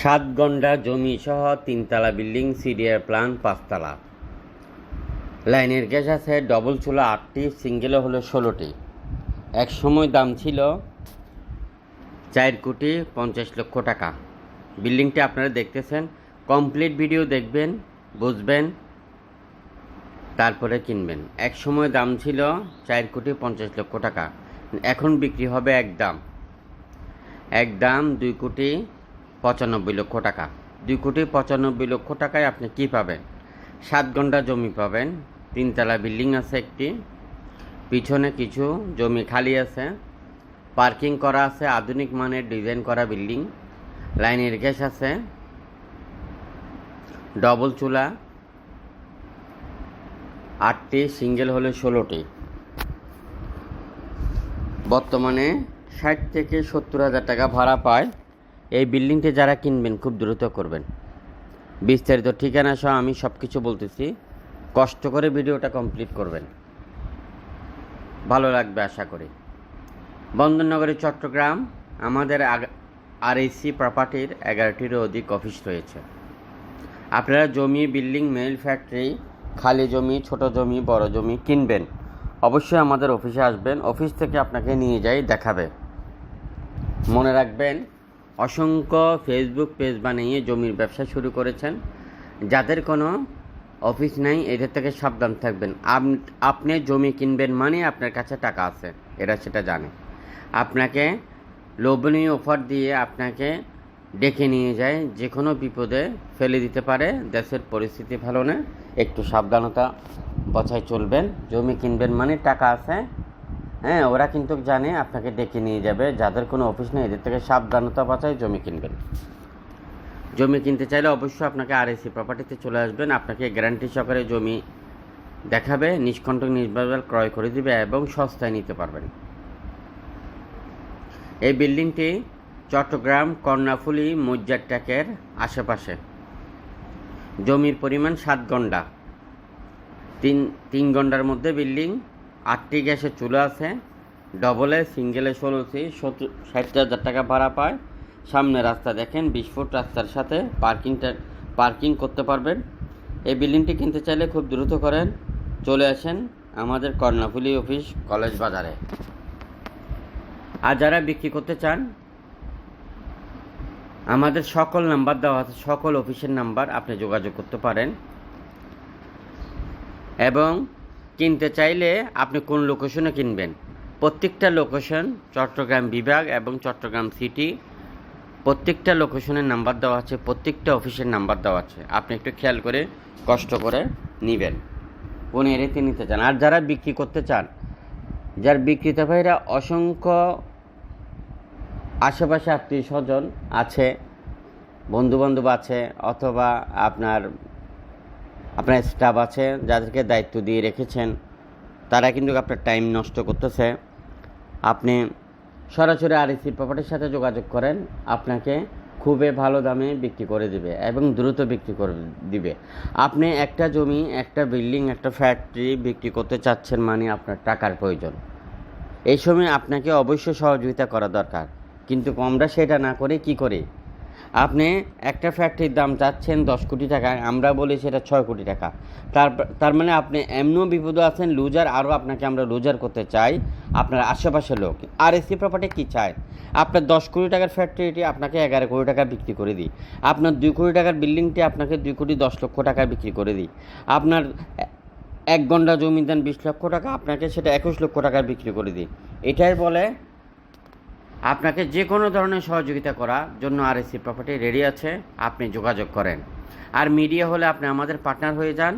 সাত গন্ডা জমি সহ তিনতলা বিল্ডিং, সিডিআর প্ল্যান পাঁচতলা। লাইনের গ্যাস আছে ডবল চুলা, আটটি সিঙ্গেলও হলো ষোলোটি। এক সময় দাম ছিল চার কোটি পঞ্চাশ লক্ষ টাকা। বিল্ডিংটি আপনারা দেখতেছেন কমপ্লিট ভিডিও দেখবেন, বুঝবেন, তারপরে কিনবেন। এক সময় দাম ছিল চার কোটি পঞ্চাশ লক্ষ টাকা। এখন বিক্রি হবে এক দাম এক দাম দুই কোটি পঁচানব্বই লক্ষ টাকা। দুই কোটি পঁচানব্বই লক্ষ টাকায় আপনি কি পাবেন? সাত ঘণ্টা জমি পাবেন, তিনতলা বিল্ডিং আছে একটি, পিছনে কিছু জমি খালি আছে, পার্কিং করা আছে, আধুনিক মানের ডিজাইন করা বিল্ডিং লাইনের গ্যাস আছে, ডবল চুলা, আটটি সিঙ্গেল হলে ষোলোটি। বর্তমানে ষাট থেকে সত্তর হাজার টাকা ভাড়া পায় এই বিল্ডিংটি যারা কিনবেন খুব দ্রুত করবেন। বিস্তারিত ঠিকানা সহ আমি সব কিছু বলতেছি। কষ্ট করে ভিডিওটা কমপ্লিট করবেন। ভালো লাগবে আশা করি। বন্দরনগরী, চট্টগ্রাম, আমাদের আর এসি প্রপার্টির এগারোটিরও অধিক অফিস রয়েছে। আপনারা জমি, বিল্ডিং, মেল, ফ্যাক্টরি, খালি জমি, ছোট জমি, বড় জমি কিনবেন। অবশ্যই আমাদের অফিসে আসবেন। অফিস থেকে আপনাকে নিয়ে যাই, দেখাবে। মনে রাখবেন অসংখ্য ফেসবুক পেজ বানিয়ে জমির ব্যবসা শুরু করেছেন। যাদের কোনো অফিস নাই, এদের থেকে সাবধান থাকবেন। আপ- আপনি জমি কিনবেন মানে আপনার কাছে টাকা আছে, এরা সেটা জানে। আপনাকে লোভনীয় অফার দিয়ে আপনাকে ডেকে নিয়ে যায় যে কোনো বিপদে ফেলে দিতে পারে। দেশের পরিস্থিতি ভালো না, একটু সাবধানতা বজায় চলবেন। জমি কিনবেন মানে টাকা আছে হ্যাঁ ওরা কিন্তু জানে, আপনাকে ডেকে নিয়ে যাবে। যাদের কোনো অফিস নেই, এদের থেকে সাবধানতা বাঁচায়, জমি কিনবেন। জমি কিনতে চাইলে অবশ্যই আপনাকে আর এসি প্রপার্টিতে চলে আসবেন। আপনাকে গ্যারান্টি সহকারে জমি দেখাবে, নিষ্কণ্টক, নির্বাচন ক্রয় করে দিবে এবং সস্তায় নিতে পারবেন। এই বিল্ডিংটি চট্টগ্রাম, কর্ণাফুলি মজ্জারটাকের আশেপাশে। জমির পরিমাণ সাত গন্ডা তিন তিন ঘণ্টার মধ্যে বিল্ডিং আটটি গ্যাসের চুলা আছে ডবলে সিঙ্গেলে ষোলোটি, সত্তর ষাট হাজার টাকা ভাড়া পায়। সামনে রাস্তা দেখেন, বিশ ফুট রাস্তার সাথে পার্কিংটা পার্কিং করতে পারবেন। এই বিল্ডিংটি কিনতে চাইলে খুব দ্রুত করেন। চলে আসেন আমাদের কর্ণাফুলি অফিস, কলেজ বাজারে। আর যারা বিক্রি করতে চান, আমাদের সকল নাম্বার দেওয়া আছে, সকল অফিসের নাম্বার, আপনি যোগাযোগ করতে পারেন। এবং কিনতে চাইলে আপনি কোন লোকেশনে কিনবেন? প্রত্যেকটা লোকেশন চট্টগ্রাম বিভাগ এবং চট্টগ্রাম সিটি প্রত্যেকটা লোকেশনের নাম্বার দেওয়া আছে, প্রত্যেকটা অফিসের নাম্বার দেওয়া আছে। আপনি একটু খেয়াল করে, কষ্ট করে নেবেন। কোন এরিয়াতে নিতে চান? আর যারা বিক্রি করতে চান, যার বিক্রেতা ভাইরা অসংখ্য আশেপাশে আত্মীয় স্বজন আছে, বন্ধুবান্ধব আছে, অথবা আপনার আপনার স্টাফ আছে, যাদেরকে দায়িত্ব দিয়ে রেখেছেন, তারা কিন্তু আপনার টাইম নষ্ট করতেছে। আপনি সরাসরি আর আরএসি প্রপার্টির সাথে যোগাযোগ করেন, আপনাকে খুবই ভালো দামে বিক্রি করে দিবে এবং দ্রুত বিক্রি করে দিবে। আপনি একটা জমি, একটা বিল্ডিং একটা ফ্যাক্টরি বিক্রি করতে চাচ্ছেন মানে আপনার টাকার প্রয়োজন। এই সময় আপনাকে অবশ্যই সহযোগিতা করা দরকার। কিন্তু আমরা সেটা না করে কি করি? আপনি একটা ফ্যাক্টরির দাম চাচ্ছেন দশ কোটি টাকা, আমরা বলি সেটা ছয় কোটি টাকা। তার তার মানে আপনি এমনও বিপদে আছেন লুজার আরও আপনাকে আমরা লুজার করতে চাই, আপনার আশেপাশের লোক। আর এসি প্রপার্টি কী চায়? আপনার দশ কোটি টাকার ফ্যাক্টরিটি আপনাকে এগারো কোটি টাকা বিক্রি করে দিই। আপনার দুই কোটি টাকার বিল্ডিংটি আপনাকে দুই কোটি দশ লক্ষ টাকা বিক্রি করে দিই। আপনার এক ঘণ্টা জমি দেন বিশ লক্ষ টাকা, আপনাকে সেটা একুশ লক্ষ টাকা বিক্রি করে দিই। এটাই বলে আপনাকে যে কোনো ধরনের সহযোগিতা করার জন্য আর এসি প্রপার্টি রেডি আছে, আপনি যোগাযোগ করেন। আর মিডিয়া হলে আপনি আমাদের পার্টনার হয়ে যান।